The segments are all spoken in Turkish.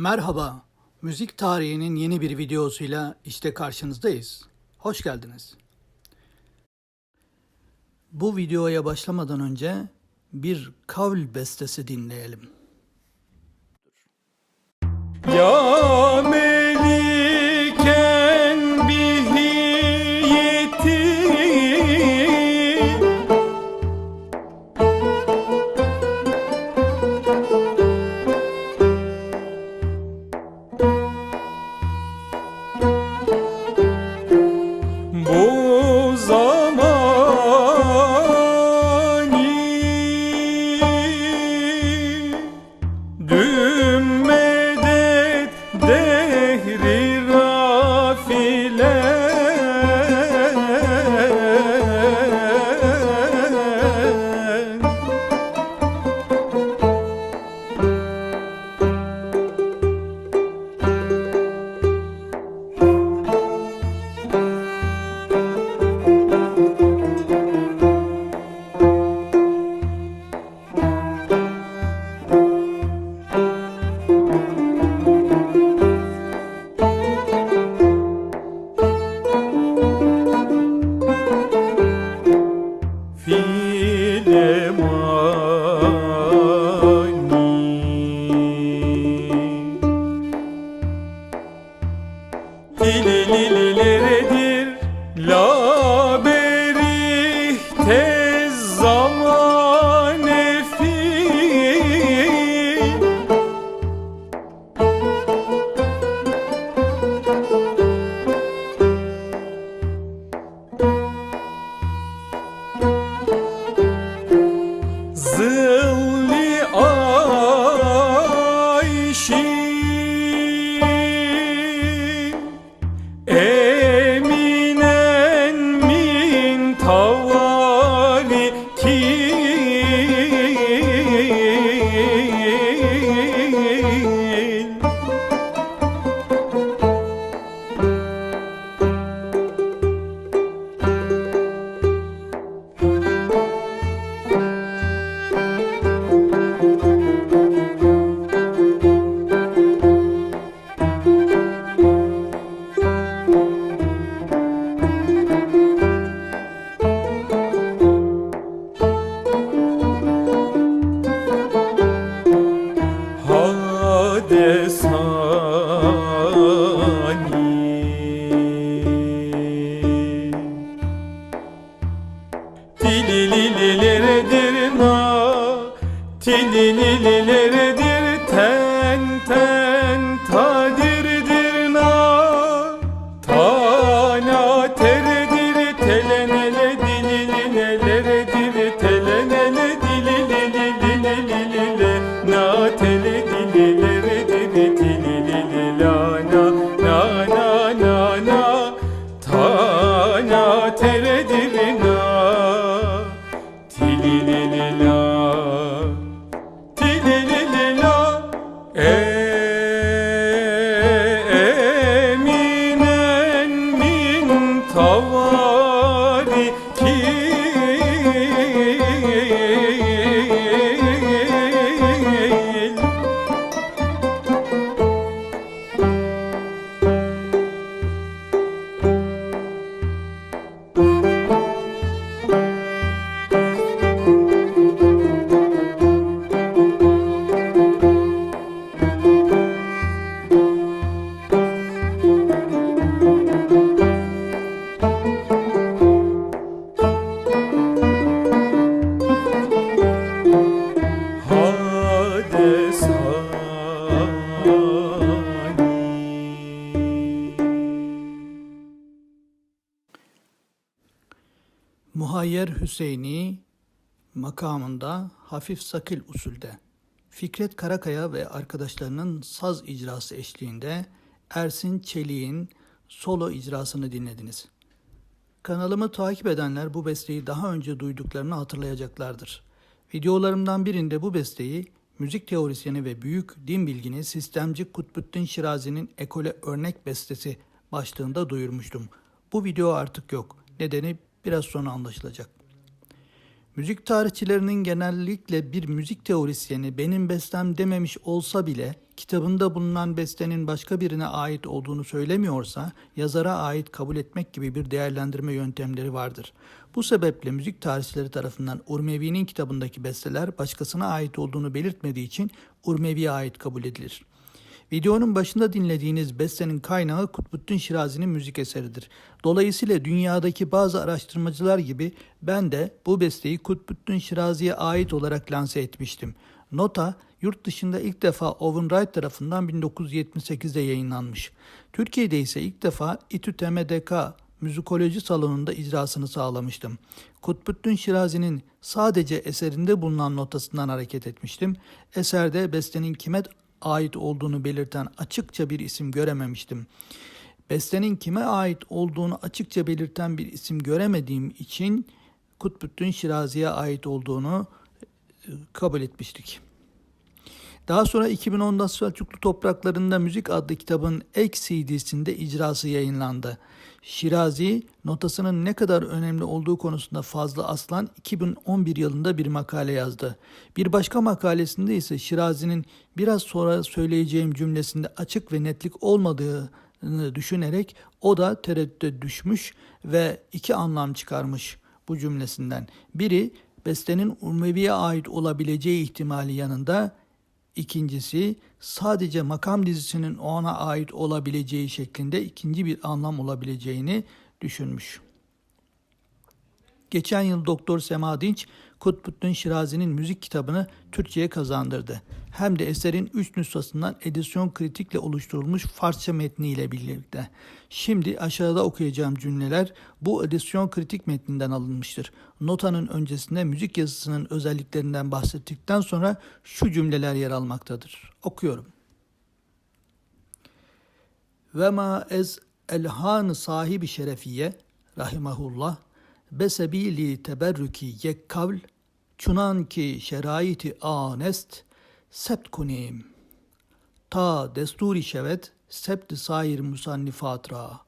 Merhaba, müzik tarihinin yeni bir videosuyla işte karşınızdayız. Hoş geldiniz. Bu videoya başlamadan önce bir kavl bestesi dinleyelim. Ya meliken Hadesani Tilililileredir na Tilililileredir ten ten tadirdir na Tana teredir telenele Muhayyer Hüseyini makamında hafif sakil usulde. Fikret Karakaya ve arkadaşlarının saz icrası eşliğinde Ersin Çelik'in solo icrasını dinlediniz. Kanalımı takip edenler bu besteyi daha önce duyduklarını hatırlayacaklardır. Videolarımdan birinde bu besteyi müzik teorisyeni ve büyük din bilgini sistemci Kutbuddin Şirazi'nin ekole örnek bestesi başlığında duyurmuştum. Bu video artık yok. Nedeni biraz sonra anlaşılacak. Müzik tarihçilerinin genellikle bir müzik teorisyeni benim bestem dememiş olsa bile kitabında bulunan bestenin başka birine ait olduğunu söylemiyorsa yazara ait kabul etmek gibi bir değerlendirme yöntemleri vardır. Bu sebeple müzik tarihçileri tarafından Urmevi'nin kitabındaki besteler başkasına ait olduğunu belirtmediği için Urmevi'ye ait kabul edilir. Videonun başında dinlediğiniz bestenin kaynağı Kutbuddin Şirazi'nin müzik eseridir. Dolayısıyla dünyadaki bazı araştırmacılar gibi ben de bu besteyi Kutbuddin Şirazi'ye ait olarak lanse etmiştim. Nota yurt dışında ilk defa Owen Wright tarafından 1978'de yayınlanmış. Türkiye'de ise ilk defa İTÜ TMDK müzikoloji salonunda icrasını sağlamıştım. Kutbuddin Şirazi'nin sadece eserinde bulunan notasından hareket etmiştim. Eserde bestenin kime ait olduğunu belirten açıkça bir isim görememiştim. Bestenin kime ait olduğunu açıkça belirten bir isim göremediğim için Kutbuddin Şirazi'ye ait olduğunu e, kabul etmiştik. Daha sonra 2010'da Selçuklu Topraklarında Müzik adlı kitabın ek CD'sinde icrası yayınlandı. Şirazi notasının ne kadar önemli olduğu konusunda Fazlı Aslan 2011 yılında bir makale yazdı. Bir başka makalesinde ise Şirazi'nin biraz sonra söyleyeceğim cümlesinde açık ve netlik olmadığını düşünerek o da tereddüte düşmüş ve iki anlam çıkarmış bu cümlesinden. Biri bestenin Urmevi'ye ait olabileceği ihtimali yanında İkincisi sadece makam dizisinin ona ait olabileceği şeklinde ikinci bir anlam olabileceğini düşünmüş. Geçen yıl Doktor Sema Dinç, Kutbuddin Şirazi'nin müzik kitabını Türkçe'ye kazandırdı. Hem de eserin üç nüshasından edisyon kritikle oluşturulmuş Farsça metniyle birlikte. Şimdi aşağıda okuyacağım cümleler bu edisyon kritik metninden alınmıştır. Notanın öncesinde müzik yazısının özelliklerinden bahsettikten sonra şu cümleler yer almaktadır. Okuyorum. Ve ma ez elhan sahibi şerefiye rahimahullah besebili teberrüki yek kavl çunan ki şeraiti anest sept kunim ta desturi şevet sept sair musannifat ra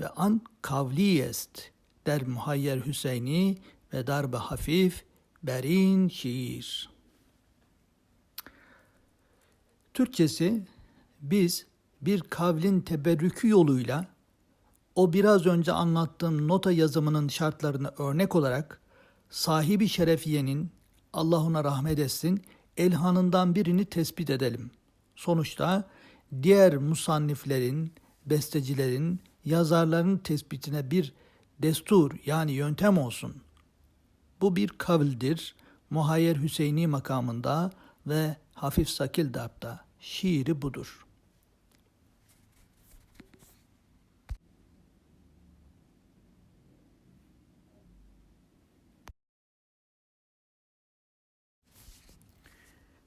ve an kavli est der muhayyer Hüseyni ve darbe hafif berin şiir. Türkçesi biz bir kavlin teberrükü yoluyla o biraz önce anlattığım nota yazımının şartlarını örnek olarak sahibi şerefiyenin Allah ona rahmet etsin elhanından birini tespit edelim. Sonuçta diğer musanniflerin, bestecilerin, yazarların tespitine bir destur yani yöntem olsun. Bu bir kavildir. Muhayyer Hüseyini makamında ve Hafif Sakil Darp'ta şiiri budur.''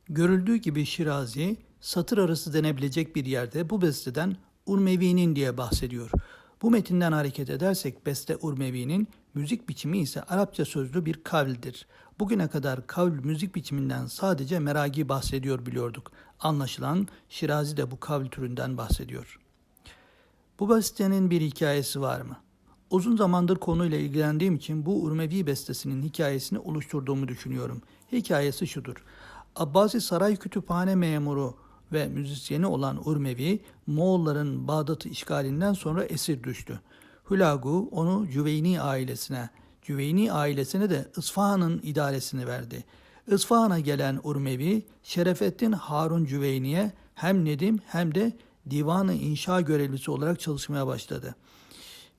Görüldüğü gibi Şirazi satır arası denebilecek bir yerde bu besteden Urmevi'nin diye bahsediyor. Bu metinden hareket edersek beste Urmevi'nin müzik biçimi ise Arapça sözlü bir kavldir. Bugüne kadar kavl müzik biçiminden sadece meragi bahsediyor biliyorduk. Anlaşılan Şirazi de bu kavl türünden bahsediyor. Bu bestenin bir hikayesi var mı? Uzun zamandır konuyla ilgilendiğim için bu Urmevi bestesinin hikayesini oluşturduğumu düşünüyorum. Hikayesi şudur. Abbasi Saray Kütüphane memuru ve müzisyeni olan Urmevi, Moğolların Bağdat'ı işgalinden sonra esir düştü. Hülagu onu Cüveyni ailesine, Cüveyni ailesine de İsfahan'ın idaresini verdi. İsfahan'a gelen Urmevi, Şerefettin Harun Cüveyni'ye hem Nedim hem de divanı inşa görevlisi olarak çalışmaya başladı.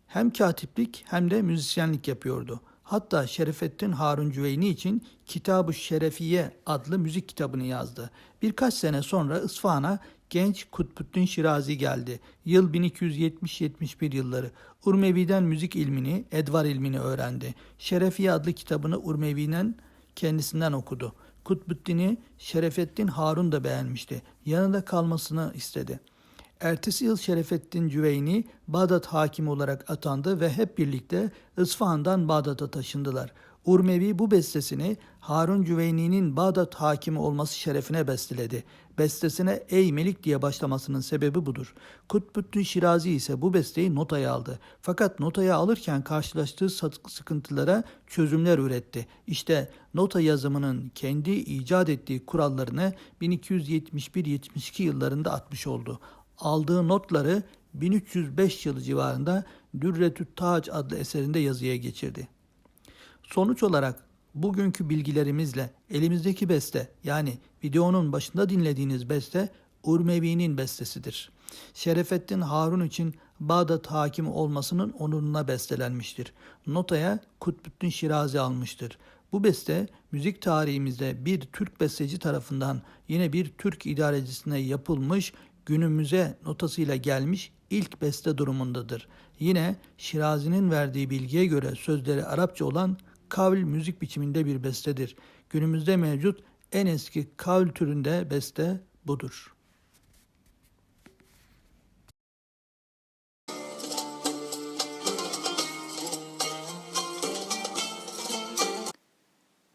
Hem katiplik hem de müzisyenlik yapıyordu.'' Hatta Şerefettin Harun Cüveyni için Kitab-ı Şerefiye adlı müzik kitabını yazdı. Birkaç sene sonra İsfahan'a genç Kutbuddin Şirazi geldi. Yıl 1270-71 yılları. Urmevi'den müzik ilmini, edvar ilmini öğrendi. Şerefiye adlı kitabını Urmevi'den kendisinden okudu. Kutbuddin'i Şerefettin Harun da beğenmişti. Yanında kalmasını istedi.'' Ertesi yıl Şerefettin Cüveyni Bağdat hakimi olarak atandı ve hep birlikte İsfahan'dan Bağdat'a taşındılar. Urmevi bu bestesini Harun Cüveyni'nin Bağdat hakimi olması şerefine besteledi. Bestesine Ey Melik diye başlamasının sebebi budur. Kutbuddin Şirazi ise bu besteyi notaya aldı. Fakat notaya alırken karşılaştığı sıkıntılara çözümler üretti. İşte nota yazımının kendi icat ettiği kurallarını 1271-72 yıllarında atmış oldu. Aldığı notları 1305 yılı civarında Dürretü't Tac adlı eserinde yazıya geçirdi. Sonuç olarak bugünkü bilgilerimizle elimizdeki beste yani videonun başında dinlediğiniz beste Urmevi'nin bestesidir. Şerefettin Harun için Bağdat hakimi olmasının onuruna bestelenmiştir. Notaya Kutbuddin Şirazi almıştır. Bu beste müzik tarihimizde bir Türk besteci tarafından yine bir Türk idarecisine yapılmış günümüze notasıyla gelmiş ilk beste durumundadır. Yine Şirazi'nin verdiği bilgiye göre sözleri Arapça olan kavl müzik biçiminde bir bestedir. Günümüzde mevcut en eski kavl türünde beste budur.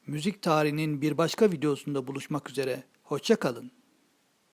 Müzik tarihinin bir başka videosunda buluşmak üzere. Hoşça kalın.